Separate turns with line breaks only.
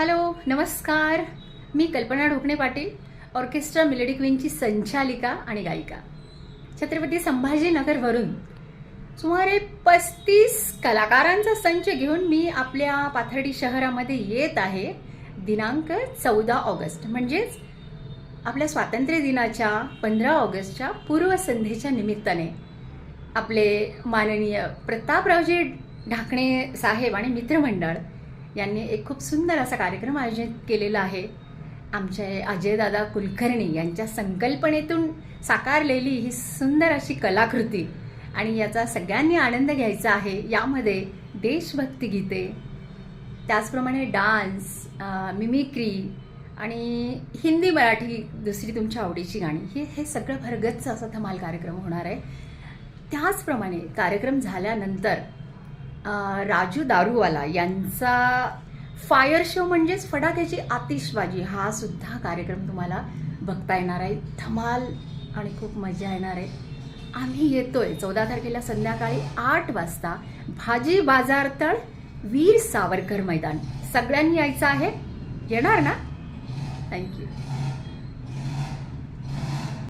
Hello नमस्कार. मी Kalpana Dhokne Patil orchestra milady क्वीनची संचालिका आणि गायिका. छत्रपती संभाजीनगरवरून सुमारे पस्तीस कलाकारांचा संच घेऊन मी आपल्या पाथर्डी शहरामध्ये येत आहे. दिनांक चौदा ऑगस्ट म्हणजेच आपल्या स्वातंत्र्य दिनाच्या पंधरा ऑगस्टच्या पूर्वसंध्येच्या निमित्ताने. आपले माननीय प्रतापरावजी ढाकणे साहेब आणि मित्रमंडळ यांनी एक खूप सुंदर असा कार्यक्रम आयोजित केलेला आहे. आमचे अजयदादा कुलकर्णी यांच्या संकल्पनेतून साकारलेली ही सुंदर अशी कलाकृती आणि याचा सगळ्यांनी आनंद घ्यायचा आहे. यामध्ये देशभक्ती गीते त्याचप्रमाणे डान्स मिमिक्री आणि हिंदी मराठी दुसरी तुमच्या आवडीची गाणी. हे हे सगळं भरगच्च असा धमाल कार्यक्रम होणार आहे. त्याचप्रमाणे कार्यक्रम झाल्यानंतर राजू दारूवाला यांचा फायर शो म्हणजेच फटाक्याची आतिषबाजी. हा सुद्धा कार्यक्रम तुम्हाला बघता येणार आहे. धमाल आणि खूप मजा येणार आहे. आम्ही येतोय चौदा तारखेला संध्याकाळी आठ वाजता भाजी बाजार तळ वीर सावरकर मैदान. सगळ्यांनी यायचं आहे. येणार ना? थँक्यू